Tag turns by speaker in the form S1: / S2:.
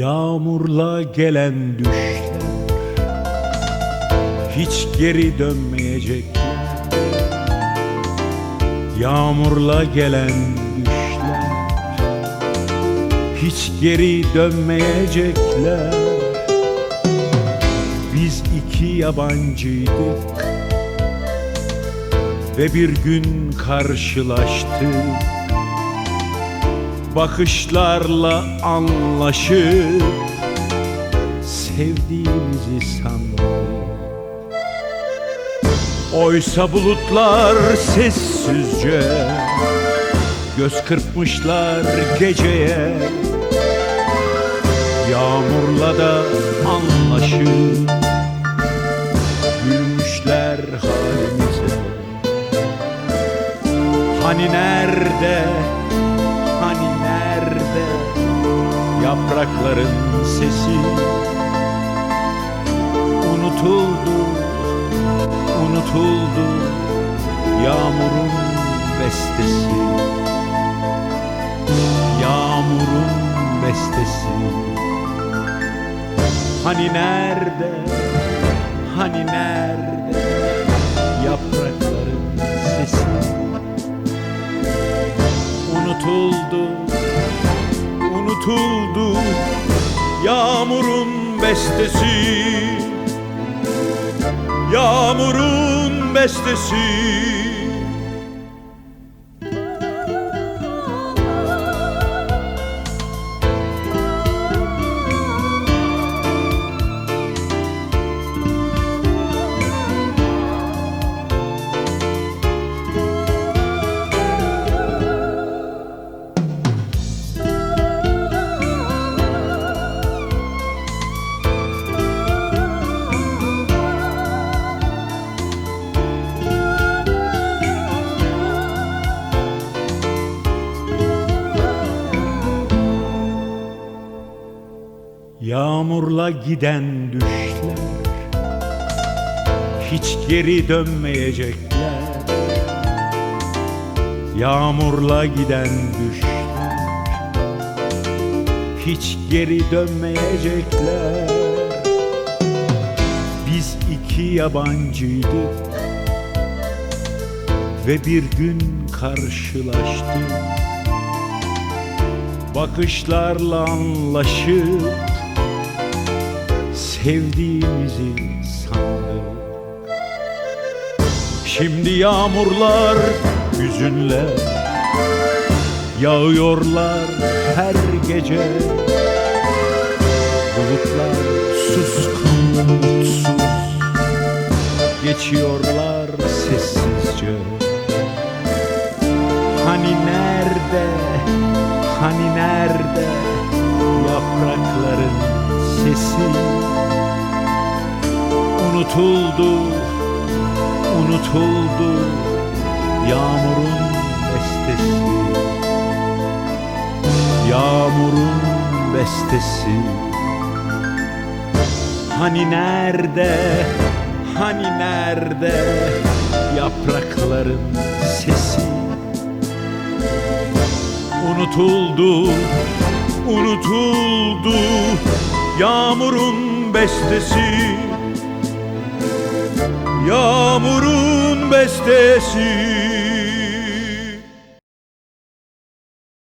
S1: Yağmurla gelen düşler Hiç geri dönmeyecekler Yağmurla gelen düşler Hiç geri dönmeyecekler. Biz iki yabancıydık Ve bir gün karşılaştık Bakışlarla anlaşıp Sevdiğimizi sandık. Oysa bulutlar sessizce Göz kırpmışlar geceye. Yağmurla da anlaşıp Gülmüşler halimize. Hani nerede, Yaprakların sesi Unutuldu, unutuldu Yağmurun bestesi. Yağmurun bestesi. Hani nerede, hani nerede Yaprakların sesi? Unutuldu, unutuldu Yağmurun bestesi. Yağmurun bestesi Yağmurla giden düşler Hiç geri dönmeyecekler. Yağmurla giden düşler Hiç geri dönmeyecekler. Biz iki yabancıydık Ve bir gün karşılaştık. Bakışlarla anlaşıp sevdiğimizi sandık Şimdi yağmurlar hüzünle Yağıyorlar her gece. Bulutlar suskun mutsuz Geçiyorlar sessizce. Hani nerede, hani nerede Yaprakların sesi Unutuldu, unutuldu Yağmurun bestesi. Yağmurun bestesi. Hani nerede, hani nerede Yaprakların sesi? Unutuldu, unutuldu Yağmurun bestesi Yağmurun bestesi